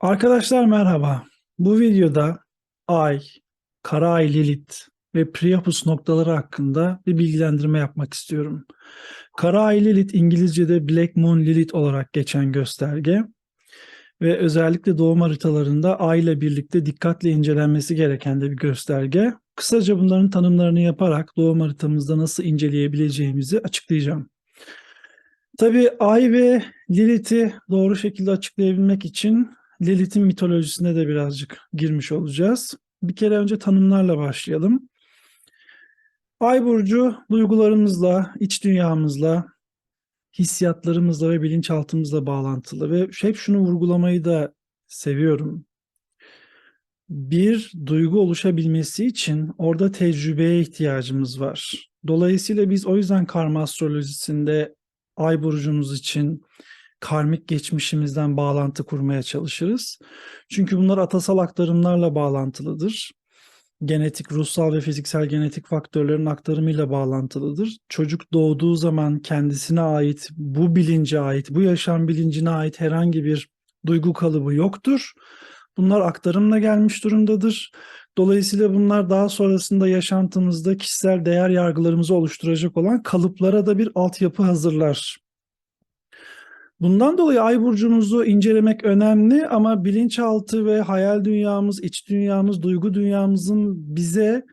Arkadaşlar merhaba. Bu videoda Ay, Kara Ay Lilith ve Priapus noktaları hakkında bir bilgilendirme yapmak istiyorum. Kara Ay Lilith İngilizce'de Black Moon Lilith olarak geçen gösterge ve özellikle doğum haritalarında Ay ile birlikte dikkatle incelenmesi gereken de bir gösterge. Kısaca bunların tanımlarını yaparak doğum haritamızda nasıl inceleyebileceğimizi açıklayacağım. Tabii Ay ve Lilith'i doğru şekilde açıklayabilmek için Lilith'in mitolojisine de birazcık girmiş olacağız. Bir kere önce tanımlarla başlayalım. Ay burcu duygularımızla, iç dünyamızla, hissiyatlarımızla ve bilinçaltımızla bağlantılı ve hep şunu vurgulamayı da seviyorum. Bir duygu oluşabilmesi için orada tecrübeye ihtiyacımız var. Dolayısıyla biz o yüzden karma astrolojisinde ay burcumuz için karmik geçmişimizden bağlantı kurmaya çalışırız. Çünkü bunlar atasal aktarımlarla bağlantılıdır. Genetik, ruhsal ve fiziksel genetik faktörlerin aktarımıyla bağlantılıdır. Çocuk doğduğu zaman kendisine ait, bu bilince ait, bu yaşam bilincine ait herhangi bir duygu kalıbı yoktur. Bunlar aktarımla gelmiş durumdadır. Dolayısıyla bunlar daha sonrasında yaşantımızda kişisel değer yargılarımızı oluşturacak olan kalıplara da bir altyapı hazırlar. Bundan dolayı ay burcumuzu incelemek önemli ama bilinçaltı ve hayal dünyamız, iç dünyamız, duygu dünyamızın bize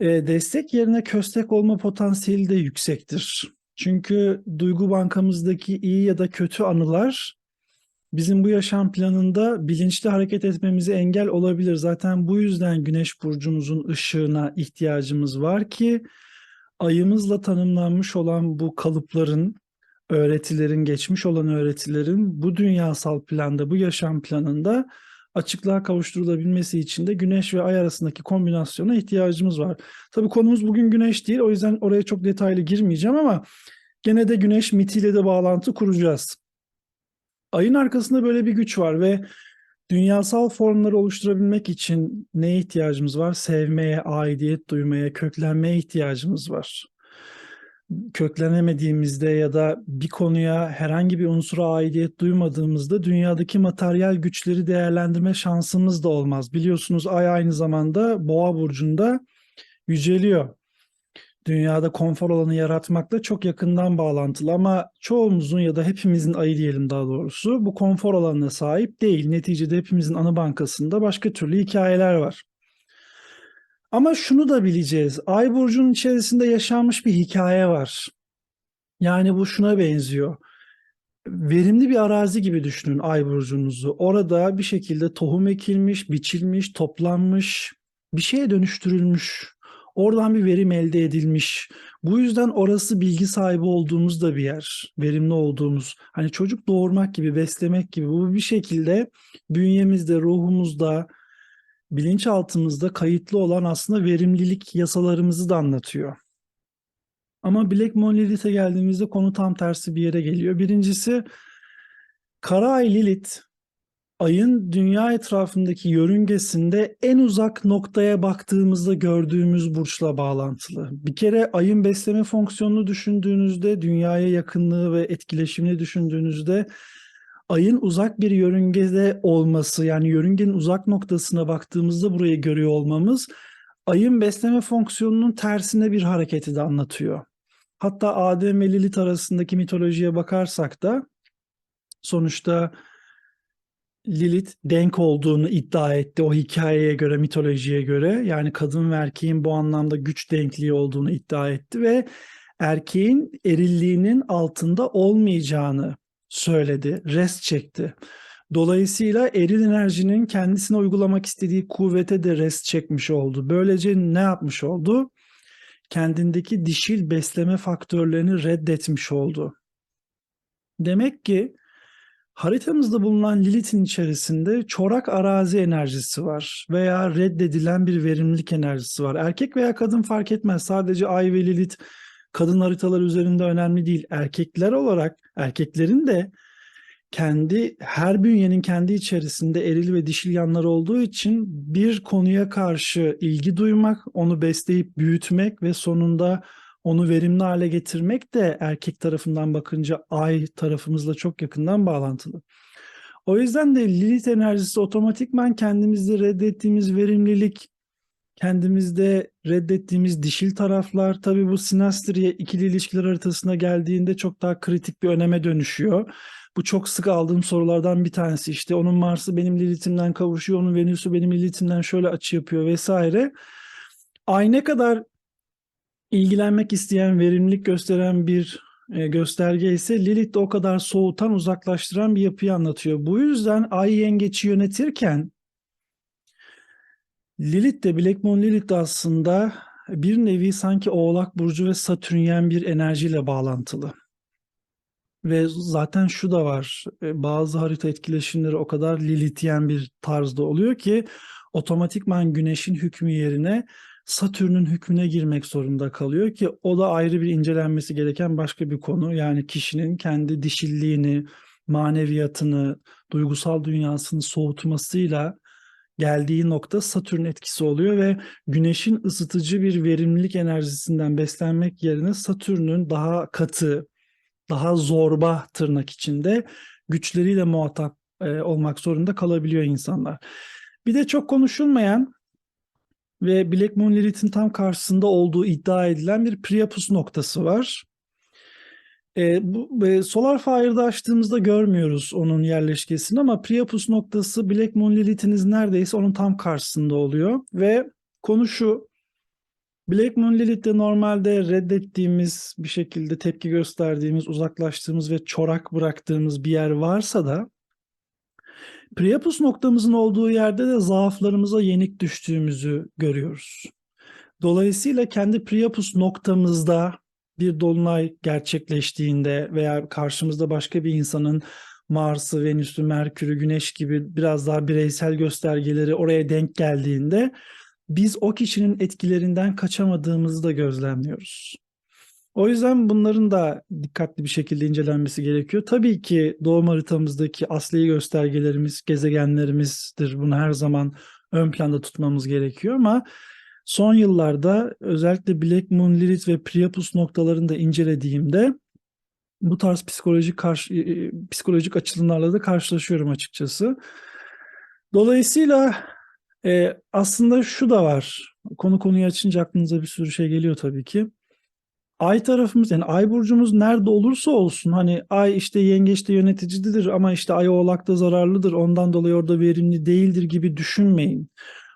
e, destek yerine köstek olma potansiyeli de yüksektir. Çünkü duygu bankamızdaki iyi ya da kötü anılar bizim bu yaşam planında bilinçli hareket etmemize engel olabilir. Zaten bu yüzden güneş burcumuzun ışığına ihtiyacımız var ki ayımızla tanımlanmış olan bu kalıpların öğretilerin, geçmiş olan öğretilerin bu dünyasal planda, bu yaşam planında açıklığa kavuşturulabilmesi için de güneş ve ay arasındaki kombinasyona ihtiyacımız var. Tabii konumuz bugün güneş değil, o yüzden oraya çok detaylı girmeyeceğim ama gene de güneş mitiyle de bağlantı kuracağız. Ayın arkasında böyle bir güç var ve dünyasal formları oluşturabilmek için neye ihtiyacımız var? Sevmeye, aidiyet duymaya, köklenmeye ihtiyacımız var köklenemediğimizde ya da bir konuya herhangi bir unsura aidiyet duymadığımızda dünyadaki materyal güçleri değerlendirme şansımız da olmaz. Biliyorsunuz ay aynı zamanda boğa burcunda yüceliyor. Dünyada konfor alanı yaratmakla çok yakından bağlantılı ama çoğumuzun ya da hepimizin ayı diyelim daha doğrusu bu konfor alanına sahip değil. Neticede hepimizin anı bankasında başka türlü hikayeler var. Ama şunu da bileceğiz. Ay burcunun içerisinde yaşanmış bir hikaye var. Yani bu şuna benziyor. Verimli bir arazi gibi düşünün ay burcunuzu. Orada bir şekilde tohum ekilmiş, biçilmiş, toplanmış, bir şeye dönüştürülmüş. Oradan bir verim elde edilmiş. Bu yüzden orası bilgi sahibi olduğumuz da bir yer. Verimli olduğumuz. Hani çocuk doğurmak gibi, beslemek gibi. Bu bir şekilde bünyemizde, ruhumuzda, bilinçaltımızda kayıtlı olan aslında verimlilik yasalarımızı da anlatıyor. Ama Black Moon Lilith'e geldiğimizde konu tam tersi bir yere geliyor. Birincisi Kara Ay Lilith ayın dünya etrafındaki yörüngesinde en uzak noktaya baktığımızda gördüğümüz burçla bağlantılı. Bir kere ayın besleme fonksiyonunu düşündüğünüzde, dünyaya yakınlığı ve etkileşimini düşündüğünüzde ayın uzak bir yörüngede olması yani yörüngenin uzak noktasına baktığımızda burayı görüyor olmamız ayın besleme fonksiyonunun tersine bir hareketi de anlatıyor. Hatta Adem ve Lilith arasındaki mitolojiye bakarsak da sonuçta Lilith denk olduğunu iddia etti o hikayeye göre, mitolojiye göre. Yani kadın ve erkeğin bu anlamda güç denkliği olduğunu iddia etti ve erkeğin erilliğinin altında olmayacağını söyledi, rest çekti. Dolayısıyla eril enerjinin kendisine uygulamak istediği kuvvete de rest çekmiş oldu. Böylece ne yapmış oldu? Kendindeki dişil besleme faktörlerini reddetmiş oldu. Demek ki haritamızda bulunan Lilith'in içerisinde çorak arazi enerjisi var veya reddedilen bir verimlilik enerjisi var. Erkek veya kadın fark etmez. Sadece Ay ve Lilith kadın haritalar üzerinde önemli değil. Erkekler olarak erkeklerin de kendi her bünyenin kendi içerisinde eril ve dişil yanları olduğu için bir konuya karşı ilgi duymak, onu besleyip büyütmek ve sonunda onu verimli hale getirmek de erkek tarafından bakınca ay tarafımızla çok yakından bağlantılı. O yüzden de Lilith enerjisi otomatikman kendimizde reddettiğimiz verimlilik, kendimizde reddettiğimiz dişil taraflar tabii bu sinastriye ikili ilişkiler haritasına geldiğinde çok daha kritik bir öneme dönüşüyor. Bu çok sık aldığım sorulardan bir tanesi işte onun Mars'ı benim Lilith'imden kavuşuyor, onun Venüs'ü benim Lilith'imden şöyle açı yapıyor vesaire. Ay ne kadar ilgilenmek isteyen, verimlilik gösteren bir e, gösterge ise Lilith de o kadar soğutan, uzaklaştıran bir yapıyı anlatıyor. Bu yüzden Ay yengeçi yönetirken Lilith de Black Moon Lilith de aslında bir nevi sanki Oğlak Burcu ve Satürnyen bir enerjiyle bağlantılı. Ve zaten şu da var, e, bazı harita etkileşimleri o kadar Lilithyen bir tarzda oluyor ki otomatikman Güneş'in hükmü yerine Satürn'ün hükmüne girmek zorunda kalıyor ki o da ayrı bir incelenmesi gereken başka bir konu. Yani kişinin kendi dişilliğini, maneviyatını, duygusal dünyasını soğutmasıyla geldiği nokta Satürn etkisi oluyor ve Güneş'in ısıtıcı bir verimlilik enerjisinden beslenmek yerine Satürn'ün daha katı, daha zorba tırnak içinde güçleriyle muhatap e, olmak zorunda kalabiliyor insanlar. Bir de çok konuşulmayan ve Black Moon Lilith'in tam karşısında olduğu iddia edilen bir Priapus noktası var. E, bu, e, Solar Fire'da açtığımızda görmüyoruz onun yerleşkesini ama Priapus noktası Black Moon Lilith'iniz neredeyse onun tam karşısında oluyor ve konu şu Black Moon Lilith'te normalde reddettiğimiz bir şekilde tepki gösterdiğimiz, uzaklaştığımız ve çorak bıraktığımız bir yer varsa da Priapus noktamızın olduğu yerde de zaaflarımıza yenik düştüğümüzü görüyoruz. Dolayısıyla kendi Priapus noktamızda bir dolunay gerçekleştiğinde veya karşımızda başka bir insanın Mars'ı, Venüs'ü, Merkür'ü, Güneş gibi biraz daha bireysel göstergeleri oraya denk geldiğinde biz o kişinin etkilerinden kaçamadığımızı da gözlemliyoruz. O yüzden bunların da dikkatli bir şekilde incelenmesi gerekiyor. Tabii ki doğum haritamızdaki asli göstergelerimiz, gezegenlerimizdir. Bunu her zaman ön planda tutmamız gerekiyor ama son yıllarda özellikle Black Moon, Lilith ve Priapus noktalarını da incelediğimde bu tarz psikolojik karşı, psikolojik açılımlarla da karşılaşıyorum açıkçası. Dolayısıyla e, aslında şu da var. Konu konuyu açınca aklınıza bir sürü şey geliyor tabii ki. Ay tarafımız yani ay burcumuz nerede olursa olsun hani ay işte yengeçte yöneticidir ama işte ay oğlakta zararlıdır ondan dolayı orada verimli değildir gibi düşünmeyin.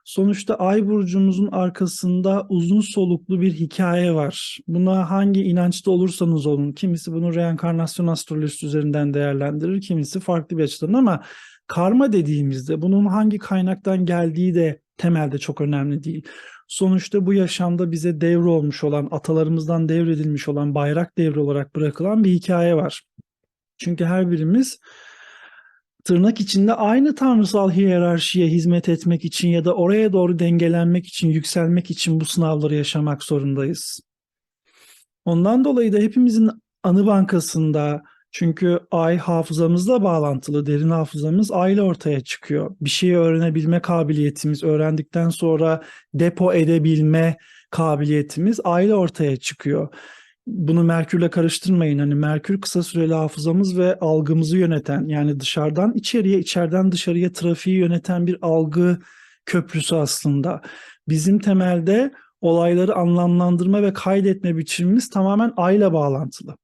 Sonuçta ay burcumuzun arkasında uzun soluklu bir hikaye var. Buna hangi inançta olursanız olun, kimisi bunu reenkarnasyon astrolojisi üzerinden değerlendirir, kimisi farklı bir açıdan ama karma dediğimizde bunun hangi kaynaktan geldiği de temelde çok önemli değil. Sonuçta bu yaşamda bize devre olmuş olan, atalarımızdan devredilmiş olan bayrak devri olarak bırakılan bir hikaye var. Çünkü her birimiz tırnak içinde aynı tanrısal hiyerarşiye hizmet etmek için ya da oraya doğru dengelenmek için, yükselmek için bu sınavları yaşamak zorundayız. Ondan dolayı da hepimizin anı bankasında çünkü ay hafızamızla bağlantılı, derin hafızamız ayla ortaya çıkıyor. Bir şeyi öğrenebilme kabiliyetimiz, öğrendikten sonra depo edebilme kabiliyetimiz ayla ortaya çıkıyor. Bunu Merkür'le karıştırmayın. Hani Merkür kısa süreli hafızamız ve algımızı yöneten yani dışarıdan içeriye, içeriden dışarıya trafiği yöneten bir algı köprüsü aslında. Bizim temelde olayları anlamlandırma ve kaydetme biçimimiz tamamen ayla bağlantılı.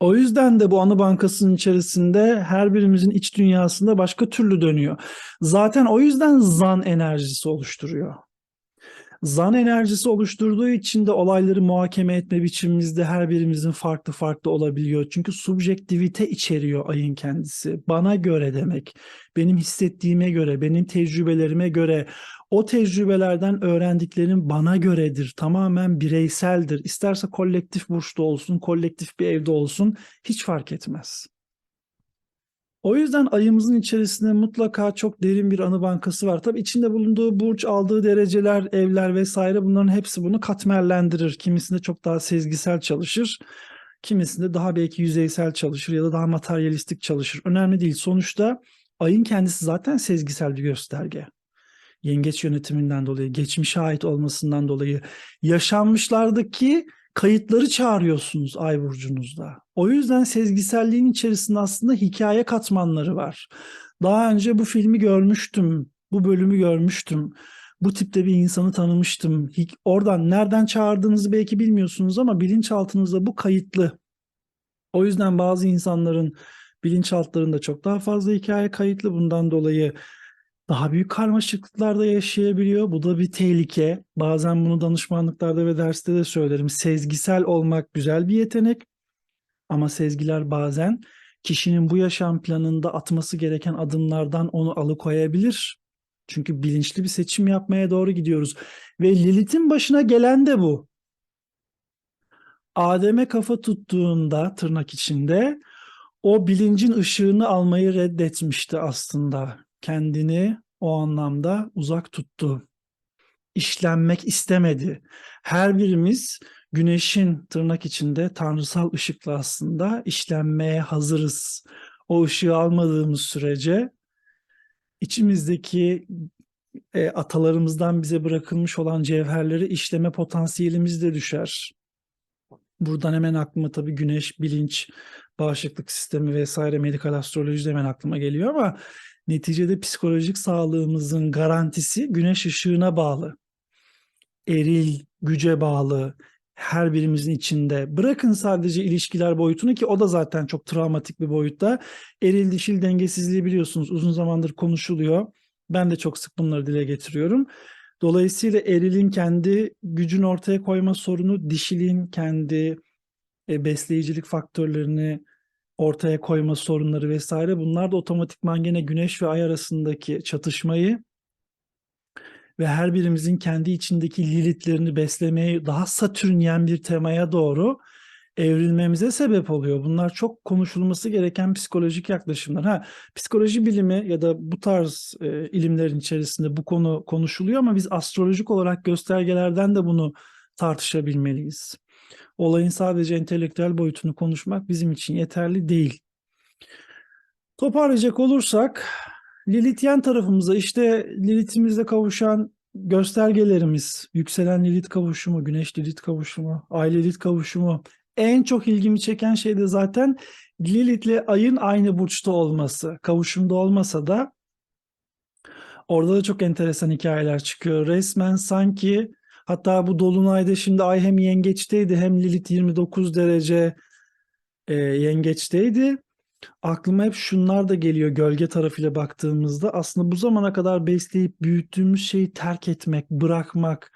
O yüzden de bu anı bankasının içerisinde her birimizin iç dünyasında başka türlü dönüyor. Zaten o yüzden zan enerjisi oluşturuyor. Zan enerjisi oluşturduğu için de olayları muhakeme etme biçimimizde her birimizin farklı farklı olabiliyor. Çünkü subjektivite içeriyor ayın kendisi. Bana göre demek. Benim hissettiğime göre, benim tecrübelerime göre, o tecrübelerden öğrendiklerim bana göredir. Tamamen bireyseldir. İsterse kolektif burçta olsun, kolektif bir evde olsun hiç fark etmez. O yüzden ayımızın içerisinde mutlaka çok derin bir anı bankası var. Tabii içinde bulunduğu burç, aldığı dereceler, evler vesaire bunların hepsi bunu katmerlendirir. Kimisinde çok daha sezgisel çalışır. Kimisinde daha belki yüzeysel çalışır ya da daha materyalistik çalışır. Önemli değil. Sonuçta ayın kendisi zaten sezgisel bir gösterge. Yengeç yönetiminden dolayı, geçmişe ait olmasından dolayı yaşanmışlardaki kayıtları çağırıyorsunuz ay burcunuzda. O yüzden sezgiselliğin içerisinde aslında hikaye katmanları var. Daha önce bu filmi görmüştüm, bu bölümü görmüştüm. Bu tipte bir insanı tanımıştım. Oradan nereden çağırdığınızı belki bilmiyorsunuz ama bilinçaltınızda bu kayıtlı. O yüzden bazı insanların bilinçaltlarında çok daha fazla hikaye kayıtlı. Bundan dolayı daha büyük karmaşıklıklarda yaşayabiliyor. Bu da bir tehlike. Bazen bunu danışmanlıklarda ve derste de söylerim. Sezgisel olmak güzel bir yetenek. Ama sezgiler bazen kişinin bu yaşam planında atması gereken adımlardan onu alıkoyabilir. Çünkü bilinçli bir seçim yapmaya doğru gidiyoruz. Ve Lilith'in başına gelen de bu. Adem'e kafa tuttuğunda tırnak içinde o bilincin ışığını almayı reddetmişti aslında. Kendini o anlamda uzak tuttu. İşlenmek istemedi. Her birimiz güneşin tırnak içinde tanrısal ışıkla aslında işlenmeye hazırız. O ışığı almadığımız sürece içimizdeki e, atalarımızdan bize bırakılmış olan cevherleri işleme potansiyelimiz de düşer. Buradan hemen aklıma tabii güneş, bilinç, bağışıklık sistemi vesaire medikal astroloji de hemen aklıma geliyor ama neticede psikolojik sağlığımızın garantisi güneş ışığına bağlı. Eril, güce bağlı, her birimizin içinde. Bırakın sadece ilişkiler boyutunu ki o da zaten çok travmatik bir boyutta. Eril dişil dengesizliği biliyorsunuz uzun zamandır konuşuluyor. Ben de çok sık bunları dile getiriyorum. Dolayısıyla erilin kendi gücünü ortaya koyma sorunu, dişilin kendi e, besleyicilik faktörlerini ortaya koyma sorunları vesaire bunlar da otomatikman gene güneş ve ay arasındaki çatışmayı ve her birimizin kendi içindeki lilitlerini beslemeye daha satürnyen bir temaya doğru evrilmemize sebep oluyor. Bunlar çok konuşulması gereken psikolojik yaklaşımlar. Ha, psikoloji bilimi ya da bu tarz e, ilimlerin içerisinde bu konu konuşuluyor ama biz astrolojik olarak göstergelerden de bunu tartışabilmeliyiz. Olayın sadece entelektüel boyutunu konuşmak bizim için yeterli değil. Toparlayacak olursak Lilithyen tarafımıza işte Lilith'imizle kavuşan göstergelerimiz, yükselen Lilith kavuşumu, Güneş Lilith kavuşumu, Ay Lilith kavuşumu. En çok ilgimi çeken şey de zaten Lilith'le Ay'ın aynı burçta olması. Kavuşumda olmasa da orada da çok enteresan hikayeler çıkıyor. Resmen sanki hatta bu Dolunay'da şimdi Ay hem yengeçteydi hem Lilith 29 derece e, yengeçteydi aklıma hep şunlar da geliyor gölge tarafıyla baktığımızda. Aslında bu zamana kadar besleyip büyüttüğümüz şeyi terk etmek, bırakmak,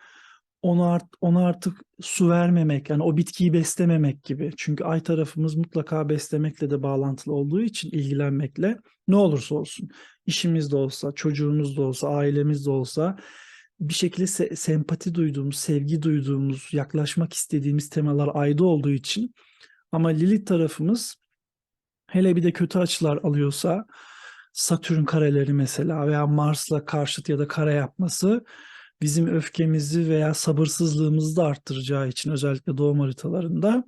ona, art, ona artık su vermemek, yani o bitkiyi beslememek gibi. Çünkü ay tarafımız mutlaka beslemekle de bağlantılı olduğu için ilgilenmekle ne olursa olsun, işimiz de olsa, çocuğumuz da olsa, ailemiz de olsa bir şekilde se- sempati duyduğumuz, sevgi duyduğumuz, yaklaşmak istediğimiz temalar ayda olduğu için ama Lilith tarafımız Hele bir de kötü açılar alıyorsa Satürn kareleri mesela veya Mars'la karşıt ya da kare yapması bizim öfkemizi veya sabırsızlığımızı da arttıracağı için özellikle doğum haritalarında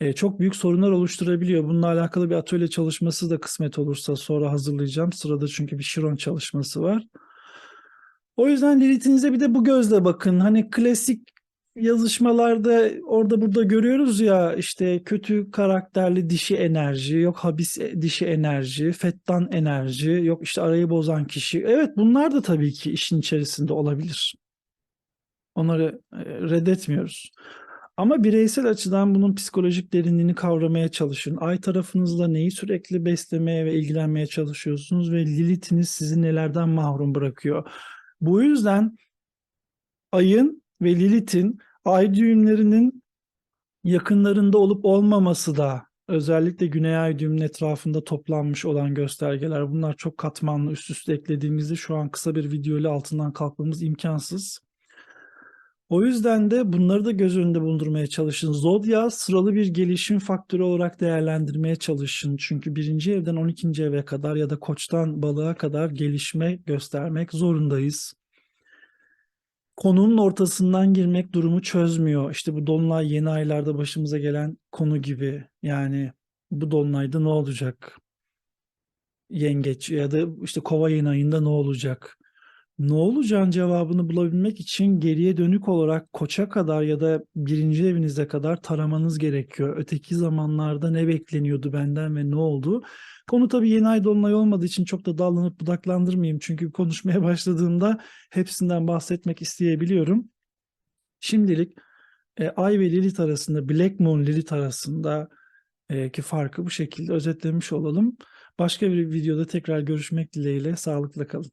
e, çok büyük sorunlar oluşturabiliyor. Bununla alakalı bir atölye çalışması da kısmet olursa sonra hazırlayacağım. Sırada çünkü bir Şiron çalışması var. O yüzden Lilith'inize bir de bu gözle bakın. Hani klasik yazışmalarda orada burada görüyoruz ya işte kötü karakterli dişi enerji, yok habis dişi enerji, fettan enerji, yok işte arayı bozan kişi. Evet bunlar da tabii ki işin içerisinde olabilir. Onları e, reddetmiyoruz. Ama bireysel açıdan bunun psikolojik derinliğini kavramaya çalışın. Ay tarafınızla neyi sürekli beslemeye ve ilgilenmeye çalışıyorsunuz ve Lilith'iniz sizi nelerden mahrum bırakıyor. Bu yüzden ayın ve Lilith'in ay düğümlerinin yakınlarında olup olmaması da özellikle güney ay düğümünün etrafında toplanmış olan göstergeler. Bunlar çok katmanlı üst üste eklediğimizde şu an kısa bir video ile altından kalkmamız imkansız. O yüzden de bunları da göz önünde bulundurmaya çalışın. Zodya sıralı bir gelişim faktörü olarak değerlendirmeye çalışın. Çünkü birinci evden 12. eve kadar ya da koçtan balığa kadar gelişme göstermek zorundayız konunun ortasından girmek durumu çözmüyor. İşte bu dolunay yeni aylarda başımıza gelen konu gibi. Yani bu dolunayda ne olacak? Yengeç ya da işte kova yeni ayında ne olacak? Ne olacağın cevabını bulabilmek için geriye dönük olarak koça kadar ya da birinci evinize kadar taramanız gerekiyor. Öteki zamanlarda ne bekleniyordu benden ve ne oldu? Konu tabii yeni ay dolunay olmadığı için çok da dallanıp budaklandırmayayım. Çünkü konuşmaya başladığımda hepsinden bahsetmek isteyebiliyorum. Şimdilik e, Ay ve Lilith arasında, Black Moon Lilith arasında e, ki farkı bu şekilde özetlemiş olalım. Başka bir videoda tekrar görüşmek dileğiyle sağlıkla kalın.